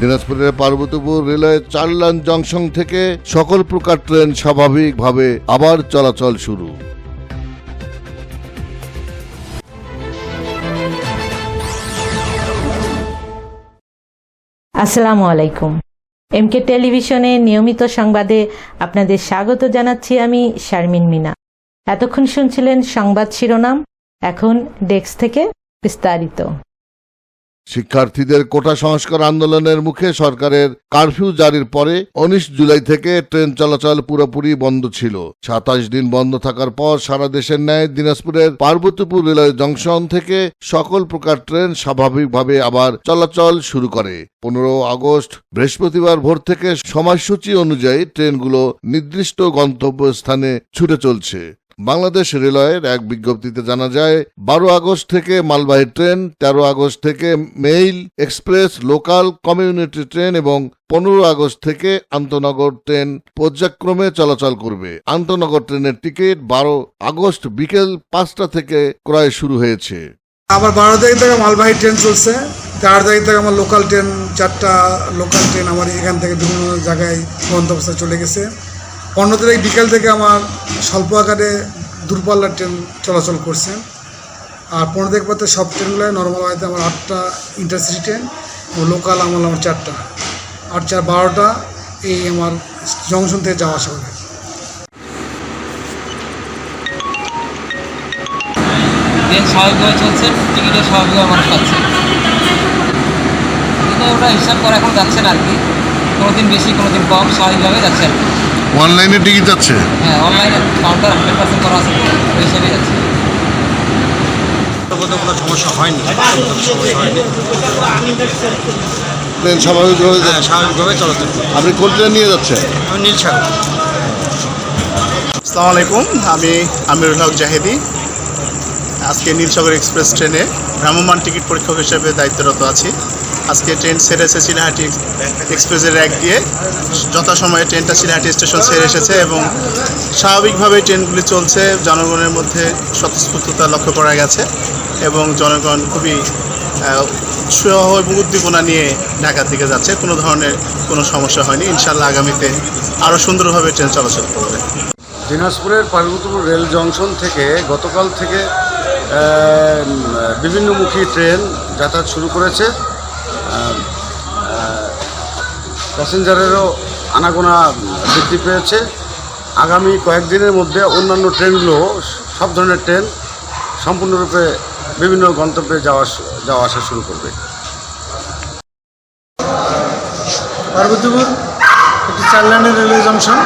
দিনাজপুরের পার্বতীপুর রেলওয়ে চার line junction থেকে সকল প্রকার ট্রেন স্বাভাবিকভাবে আবার চলাচল শুরু। আসসালামু আলাইকুম। এমকে টেলিভিশনে নিয়মিত সংবাদে আপনাদের স্বাগত জানাচ্ছি আমি শারমিন মিনা। এতক্ষণ শুনছিলেন সংবাদ শিরোনাম, এখন ডেস্ক থেকে বিস্তারিত। শিক্ষার্থীদের কোটা সংস্কার আন্দোলনের মুখে সরকারের কারফিউ জারির পরে উনিশ জুলাই থেকে ট্রেন চলাচল পুরোপুরি বন্ধ ছিল। সাতাশ দিন বন্ধ থাকার পর সারা দেশের ন্যায় দিনাজপুরের পার্বতীপুর রেলওয়ে জংশন থেকে সকল প্রকার ট্রেন স্বাভাবিকভাবে আবার চলাচল শুরু করে। পনেরো আগস্ট বৃহস্পতিবার ভোর থেকে সময়সূচি অনুযায়ী ট্রেনগুলো নির্দিষ্ট গন্তব্যস্থানে ছুটে চলছে। বাংলাদেশ রেলওয়ের এক বিজ্ঞপ্তিতে জানা যায়, বারো আগস্ট থেকে মালবাহী ট্রেন, তেরো আগস্ট থেকে mail express, local community train এবং পনেরো আগস্ট থেকে আন্তনগর ট্রেন পর্যায়ক্রমে চলাচল করবে। আন্তনগর ট্রেনের টিকিট বারো আগস্ট বিকেল পাঁচটা থেকে ক্রয় শুরু হয়েছে। আবার বারো তারিখ থেকে মালবাহী ট্রেন চলছে, তেরো তারিখ থেকে আমার লোকাল ট্রেন, চারটা লোকাল ট্রেন আমার এখান থেকে বিভিন্ন জায়গায় গন্তব্যস্থলে চলে গেছে। পনেরো তারিখ বিকেল থেকে আমার স্বল্প আকারে দূরপাল্লার ট্রেন চলাচল করছে। আর পনেরো থেকে সব ট্রেনগুলো নর্মাল ওয়াইতে আমার আটটা ইন্টারসিটি ট্রেন এবং লোকাল আমল আমার চারটা। আর চার বারোটা এই আমার জংশন থেকে যাওয়া আসা করে স্বাভাবিকভাবে চলছে, টিকিটও স্বাভাবিকভাবে মানুষ পাচ্ছে কিন্তু ওটা হিসাব করা এখন যাচ্ছে না আর কি। কোনো দিন বেশি কোনো দিন কম স্বাভাবিকভাবে যাচ্ছে আর অনলাইনে টিকিট যাচ্ছে? হ্যাঁ অনলাইনে কাউন্টার হান্ড্রেড পার্সেন্ট করা আছে ওই হিসাবেই যাচ্ছে। বলতে কোনো সমস্যা হয়নি সমস্যা হয়নি। ট্রেন স্বাভাবিকভাবে হ্যাঁ স্বাভাবিকভাবে চলাচল। আপনি কোন ট্রেন নিয়ে যাচ্ছেন? আমি নীল সাগর আসসালামু আলাইকুম আমি আমিরুল হক জাহেদি। আজকে নীলসাগর এক্সপ্রেস ট্রেনে ভ্রাম্যমান টিকিট পরীক্ষক হিসেবে দায়িত্বরত আছি। আজকে ট্রেন ছেড়ে এসেছে চিলাহাটি এক্সপ্রেসের র্যাক দিয়ে যথাসময়ে ট্রেনটা চিলাহাটি স্টেশন ছেড়ে এসেছে এবং স্বাভাবিকভাবে ট্রেনগুলি চলছে। জনগণের মধ্যে স্বতঃস্ফূর্ততা লক্ষ্য করা গেছে এবং জনগণ খুবই উৎসাহ এবং উদ্দীপনা নিয়ে ঢাকার দিকে যাচ্ছে। কোনো ধরনের কোনো সমস্যা হয়নি। ইনশাল্লাহ আগামীতে আরও সুন্দরভাবে ট্রেন চলাচল করবে। দিনাজপুরের পার্বতীপুর রেল জংশন থেকে গতকাল থেকে বিভিন্নমুখী ট্রেন যাতায়াত শুরু করেছে। প্যাসেঞ্জারেরও আনাগোনা বৃদ্ধি পেয়েছে। আগামী কয়েকদিনের মধ্যে অন্যান্য ট্রেনগুলো সব ধরনের ট্রেন সম্পূর্ণরূপে বিভিন্ন গন্তব্যে যাওয়া যাওয়া আসা শুরু করবে। পার্বতীপুর, একটি চার লাইনের রেলওয়ে জংশন।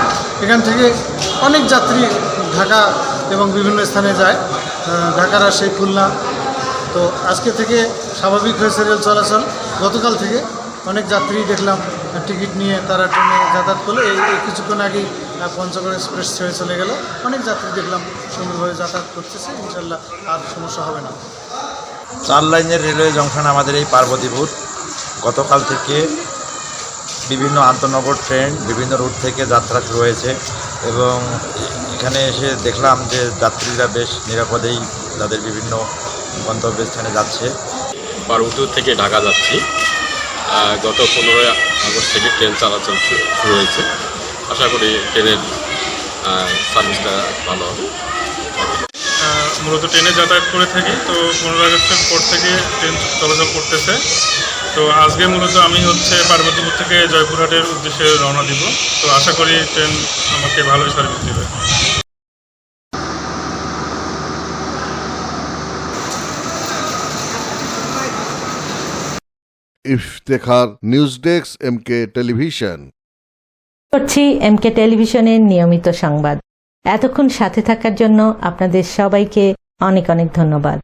এখান থেকে অনেক যাত্রী ঢাকা এবং বিভিন্ন স্থানে যায়। ঢাকার সেই খুলনা। তো আজকে থেকে স্বাভাবিক হয়েছে রেল চলাচল। গতকাল থেকে অনেক যাত্রী দেখলাম টিকিট নিয়ে তারা ট্রেনে যাতায়াত করল। এই কিছুক্ষণ আগেই পঞ্চগড় এক্সপ্রেস ছেড়ে চলে গেল। অনেক যাত্রী দেখলাম সুন্দরভাবে যাতায়াত করতেছে। ইনশাল্লাহ আর সমস্যা হবে না। চার লাইনের রেলওয়ে জংশন আমাদের এই পার্বতীপুর। গতকাল থেকে বিভিন্ন আন্তনগর ট্রেন বিভিন্ন রুট থেকে যাত্রা শুরু হয়েছে এবং এখানে এসে দেখলাম যে যাত্রীরা বেশ নিরাপদেই তাদের বিভিন্ন গন্তব্যস্থানে যাচ্ছে। পার্বতীপুর থেকে ঢাকা যাচ্ছি। গত পনেরোই আগস্ট থেকে ট্রেন চলাচল শুরু হয়েছে। আশা করি ট্রেনের সার্ভিসটা ভালো হবে। মূলত ট্রেনে যাতায়াত করে থাকি। তো পনেরো আগস্টের পর থেকে ট্রেন চলাচল করতেছে। তো আজকে মূলত আমি হচ্ছে পার্বতীপুর থেকে জয়পুরহাটের উদ্দেশ্যে রওনা দিব। তো আশা করি ট্রেন আমাকে ভালোই সার্ভিস দেবে। Iftekhar news desk M K television. করছি এম কে টেলিভিশনের নিয়মিত সংবাদ। এতক্ষণ সাথে থাকার জন্য আপনাদের সবাইকে অনেক অনেক ধন্যবাদ।